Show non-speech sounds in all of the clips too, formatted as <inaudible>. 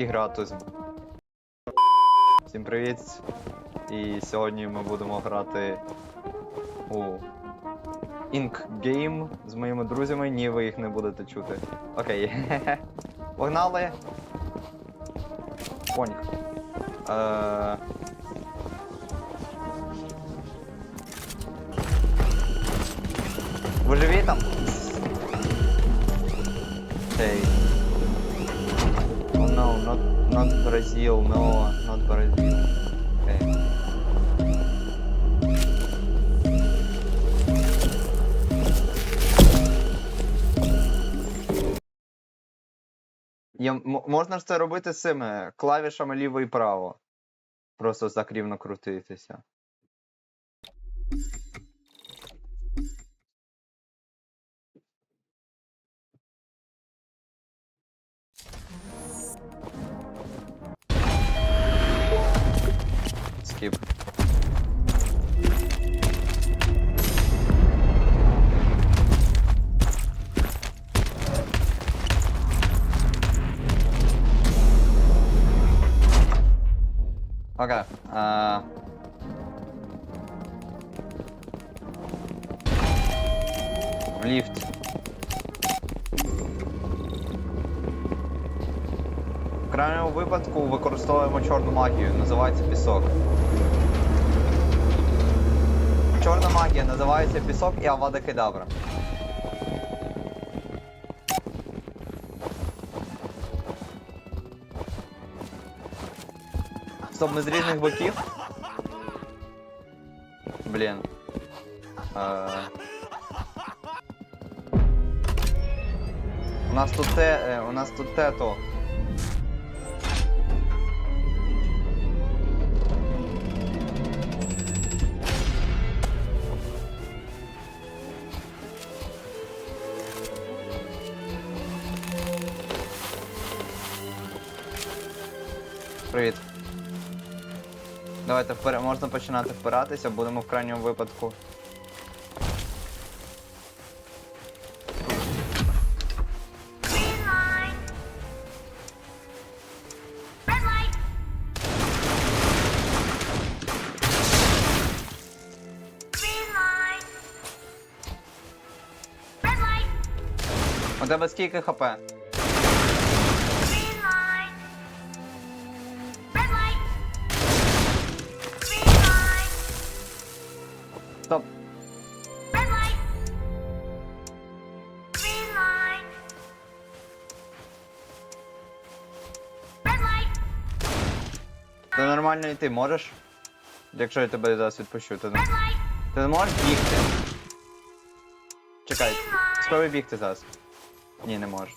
і грати з. Всім привіт! І сьогодні ми будемо грати у Ink Game з моїми друзями. Ні, ви їх не будете чути. Окей. <laughs> Погнали! Поніх. Е... Ви живі там? Hey. No, not not Brazil, no, not Brazil. Okay. Я, можна ж це робити з цими клавішами ліво і право. Просто так рівно крутитися. Окей. А... В ліфт. В крайньому випадку використовуємо чорну магію, називається пісок. Чорна магія називається пісок і авада кедавра. Стоп, ми з різних боків. Блін. Е... У нас тут те, е, у нас тут те то. Привіт. Давайте впер... можна починати впиратися, будемо в крайньому випадку. У тебе скільки хп? Ти нормально йти можеш? Якщо я тебе зараз відпущу, ти, не- ти не можеш бігти? Чекай, спробуй бігти зараз. Ні, не можеш.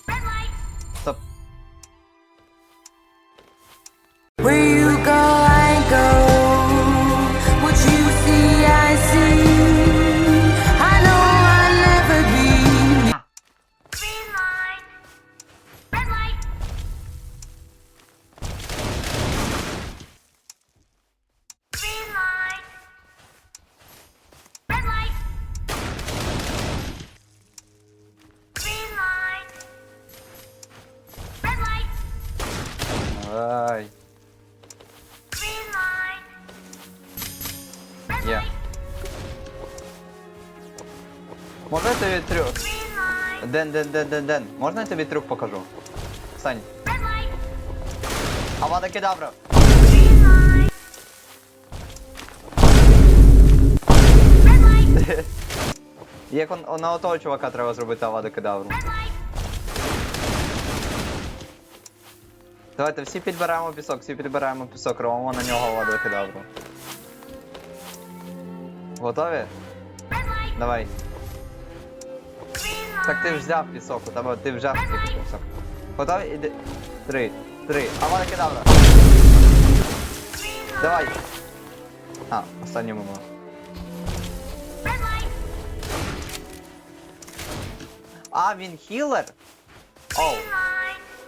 Ай. Green Є. Можна я тобі трюк? Ден, ден, ден, ден, ден. Можна я тобі трюк покажу? Light. Авада кедавра. Як он, он- на отого чувака треба зробити авада кедавру. Давайте всі підбираємо пісок, всі підбираємо пісок, робимо на нього авада кедавру. Готові? Давай. Так ти взяв пісок, у тебе ти взяв тільки пісок. Готові? Іди. Три. Три. Авада кедавра. Давай. А, останній момент. А, він хілер? Оу. Green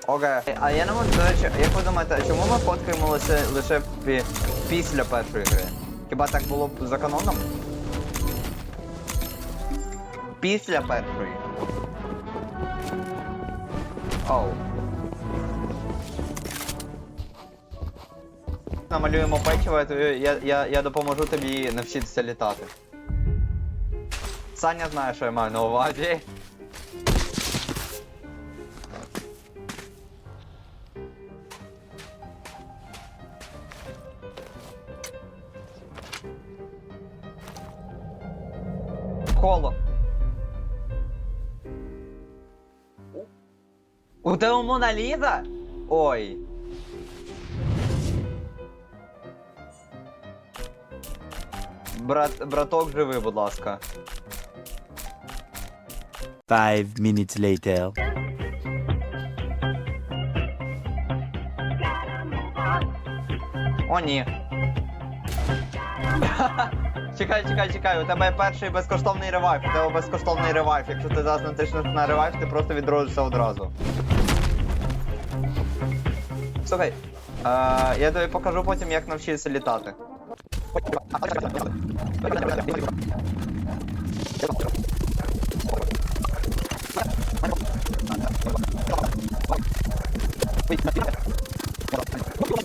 Окей. А я не можу, до речі, як ви думаєте, чому ми фоткаємо лише, лише пі- після першої гри? Хіба так було б за каноном? Після першої. Оу. намалюємо печиво, я, тобі- я, я, я допоможу тобі навчитися літати. Саня знає, що я маю на увазі. Коло. У- тебе Мона Ліза? Ой. Брат, браток, живи, будь ласка. Five minutes later. О, ні. Чекай, чекай, чекай, у тебе перший безкоштовний ревайв, у тебе безкоштовний ревайв. Якщо ти зараз натиснеш на ревайв, ти просто відродишся одразу. Слухай, е, я тобі покажу потім, як навчитися літати.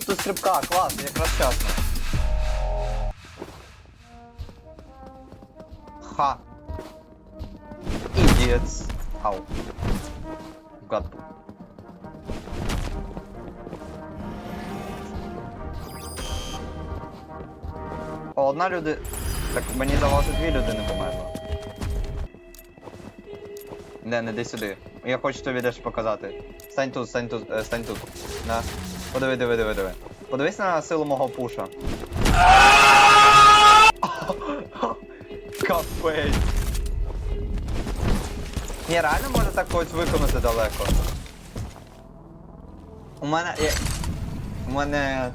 Тут стрибка, клас, якраз вчасно. Idiots. Ау. Гад. О, одна люди. Так мені здавалося, дві людини померли. Не, не йди сюди. Я хочу тобі дещо показати. Стань тут, стань тут, е, стань тут. На. Подиви, диви, диви, диви. Подивись на силу мого пуша. <laughs> Капець. Ні, реально може так когось виконати далеко. У мене. Я... У мене.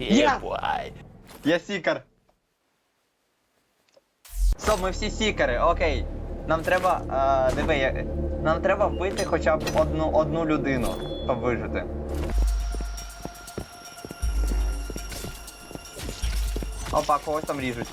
<laughs> Boy. Я сікар. Стоп, ми всі сікари, окей. Нам треба. А, диви, я... нам треба вбити хоча б одну, одну людину, щоб вижити. Опа, когось там ріжуть.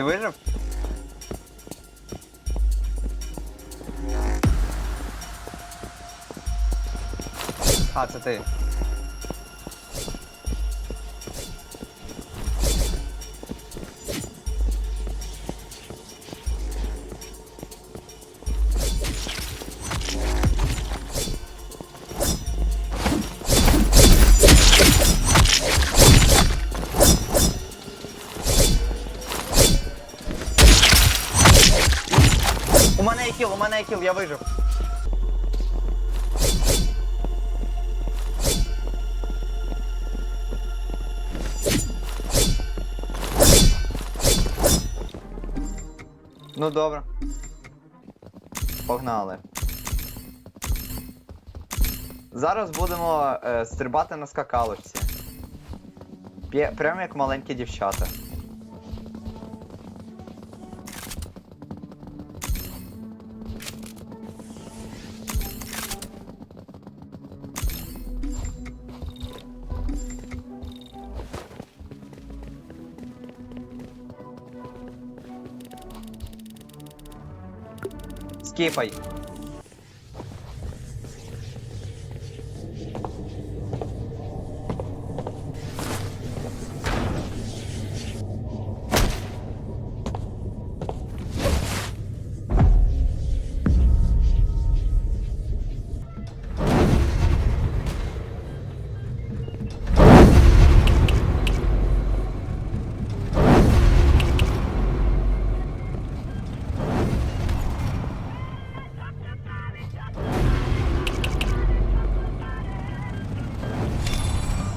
Ти вижив? А, це ти. У мене є кіл, у мене є кіл, я вижив. Ну добре. Погнали. Зараз будемо е, стрибати на скакалочці. П'є- Прямо як маленькі дівчата. K pai.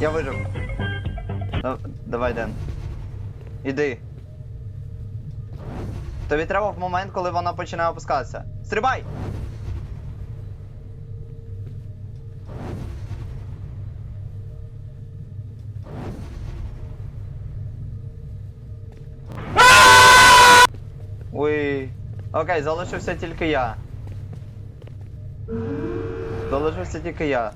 Я вижив. Да- Давай, Ден. Іди. Тобі треба в момент, коли вона починає опускатися. Стрибай! Ой. Окей, залишився тільки я. Залишився тільки я.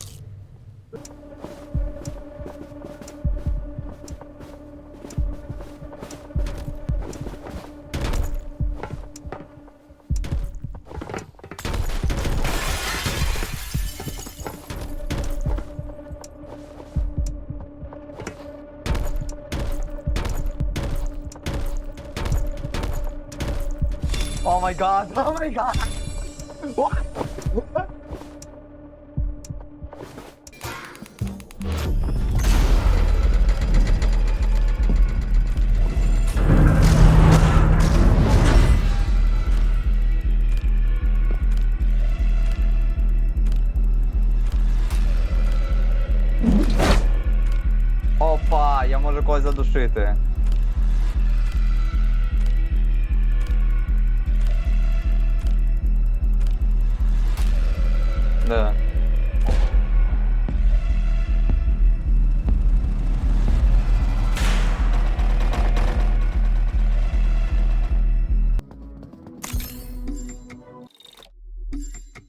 О май гад, о май гад! Опа, я можу когось задушити. Да.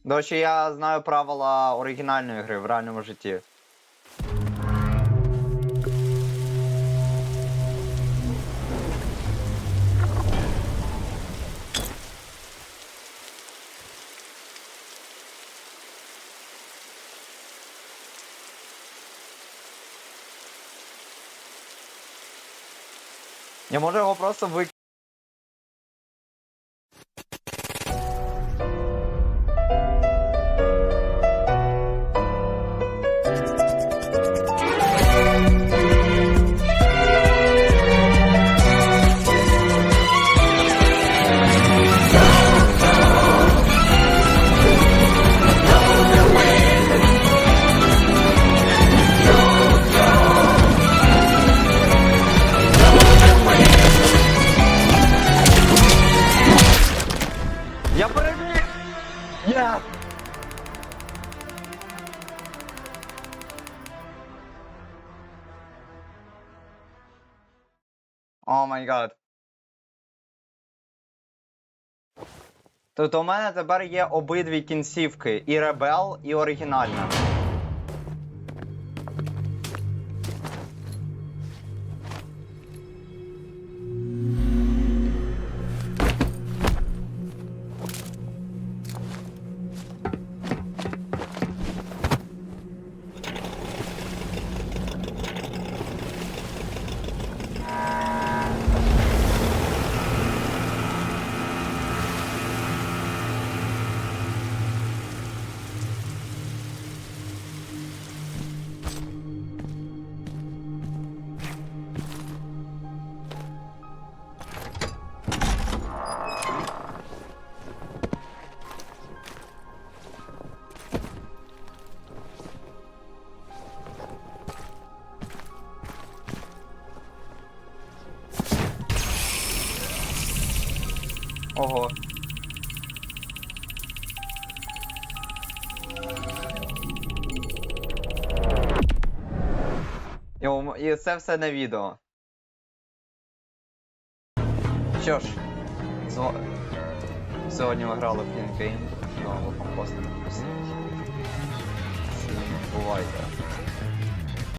До речі, я знаю правила оригінальної гри в реальному житті. Я можу його просто вик... О god. Тобто у мене тепер є обидві кінцівки: і ребел, і оригінальна. Ого. І, це все на відео. Що ж, зо- сьогодні ми грали в King Game. Знову компостер. Всім бувайте.